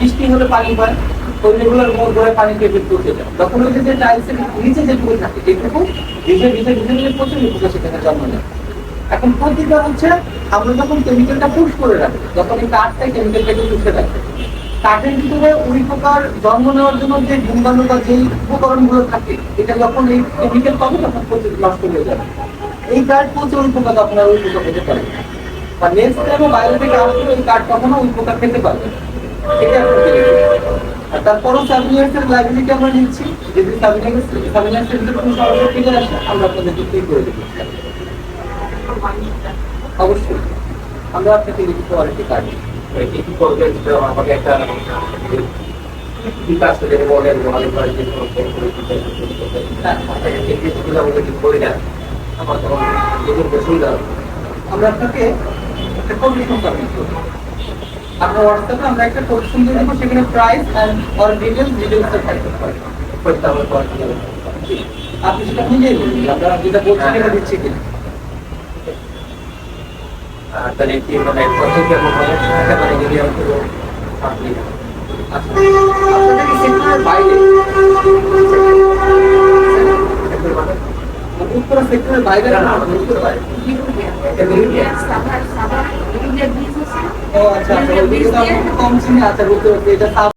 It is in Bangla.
বৃষ্টি হলে পানি হয় ওই মোড় ধরে পানি পচে যায় তখন ওই যে টাইলসের নিচে যেটুকু থাকে যেটুকু ভিজে ভিজে ভিজে ভিজে প্রচুর সেখানে জন্ম নেয় এখন প্রতিটা হচ্ছে, আমরা যখন কেমিক্যালটা পুশ করে রাখি, যখন এই কাঠটা কেমিক্যালটাকে পুষে রাখে কাঠের ভিতরে উই পোকার জন্ম নেওয়ার জন্য যে ডিম্বাণু বা যেই উপকরণগুলো থাকে, এটা যখন এই কেমিক্যাল পাবে, তখন প্রচুর নষ্ট হয়ে যাবে। এই উই পোকা তখন আর উই পোকা খেতে পারবে না। বা নেক্সট টাইমে বাইরে থেকে আসলে ওই কাঠ কখনো উই পোকা খেতে পারবে এটা। আর তারপরও সাবমিনার্সের লাইব্রেরিটি আমরা নিচ্ছি। যদি সাবমিনার্স সাবমিনার্সের ভিতরে কোনো সমস্যা ফিরে আসে, আমরা আপনাদেরকে ফ্রি করে দেবো। অবশ্যই। আমরা আপনাকে লিখিত ওয়ারেন্টি কার্ড দিই। কি করবেন আমাকে একটা আমার আপনাকে আপনার হোয়াটসঅ্যাপে আমরা একটা কোটেশন দিয়ে সেখানে প্রাইস অ্যান্ড অর ডিটেলস ডিটেলসটা থাকতে কি? আপনি সেটা নিজেই বলুন আমরা যেটা বলছি সেটা দিচ্ছি কিনা আর তাহলে কি মানে কত কেমন হবে সেটা মানে যদি আমাকে আপনি আচ্ছা আপনাদের এই সেক্টরের বাইরে একবার মানে মানে উত্তরা সেক্টরের বাইরে না, না, আপনারা বুঝতে পারি। সাভার সাভার ইন্ডিয়া ব্রিজ আছে ও আচ্ছা আচ্ছা ওই দিকে তো আমরা কম চিনি আচ্ছা বুঝতে পারছি এটা